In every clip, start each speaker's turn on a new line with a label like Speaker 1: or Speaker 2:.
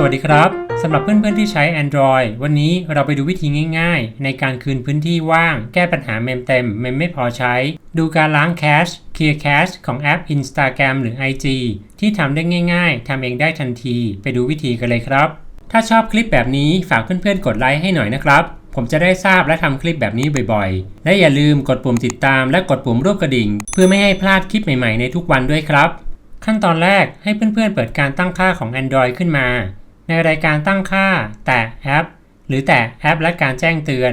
Speaker 1: สวัสดีครับสำหรับเพื่อนๆที่ใช้ Android วันนี้เราไปดูวิธีง่ายๆ ในการคืนพื้นที่ว่าง แก้ปัญหาเมมเต็ม เมมไม่พอใช้ ดูการล้างแคช Clear Cache ของแอป Instagram หรือ IG ที่ทำได้ง่ายๆทำเองได้ทันที ไปดูวิธีกันเลยครับ ถ้าชอบคลิปแบบนี้ฝากเพื่อนๆกดไลค์ให้หน่อยนะครับ ผมจะได้ทราบและทำคลิปแบบนี้บ่อยๆ และอย่าลืมกดปุ่มติดตามและกดปุ่มรูปกระดิ่ง เพื่อไม่ให้พลาดคลิปใหม่ๆในทุกวันด้วยครับ ขั้นตอนแรกให้เพื่อนๆเปิดการตั้งค่าของ Android ขึ้นมา ในรายการตั้งค่า แตะแอป หรือแตะแอปและการแจ้งเตือน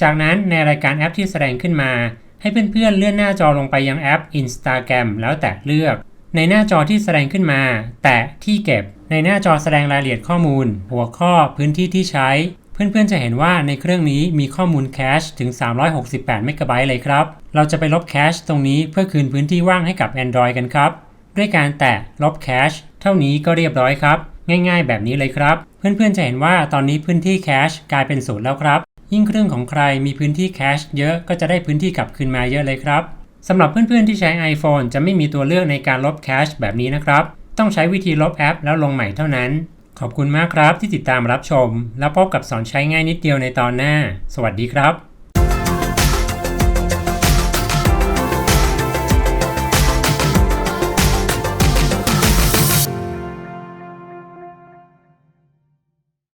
Speaker 1: จากนั้นในรายการแอปที่แสดงขึ้นมา ให้เพื่อนๆเลื่อนหน้าจอลงไปยังแอป Instagram แล้วแตะเลือก ในหน้าจอที่แสดงขึ้นมา แตะที่เก็บ ในหน้าจอแสดงรายละเอียดข้อมูล หัวข้อพื้นที่ที่ใช้ เพื่อนๆจะเห็นว่าในเครื่องนี้มีข้อมูลแคชถึง 368 เมกะไบต์เลยครับ เราจะไปลบแคชตรงนี้เพื่อคืนพื้นที่ว่างให้กับ Android กันครับ ด้วยการแตะลบแคชเท่านี้ก็เรียบร้อยครับ ง่ายๆ แบบนี้เลยครับ เพื่อนๆจะเห็นว่าตอนนี้พื้นที่แคชกลายเป็นศูนย์แล้วครับ ยิ่งเครื่องของใครมีพื้นที่แคชเยอะก็จะได้พื้นที่กลับคืนมาเยอะเลยครับสำหรับเพื่อนๆที่ใช้ iPhone จะไม่มีตัวเลือกในการลบแคชแบบนี้นะครับ ต้องใช้วิธีลบแอปแล้วลงใหม่เท่านั้น ขอบคุณมากครับที่ติดตามรับชม แล้วพบกับสอนใช้ง่ายนิดเดียวในตอนหน้า สวัสดีครับ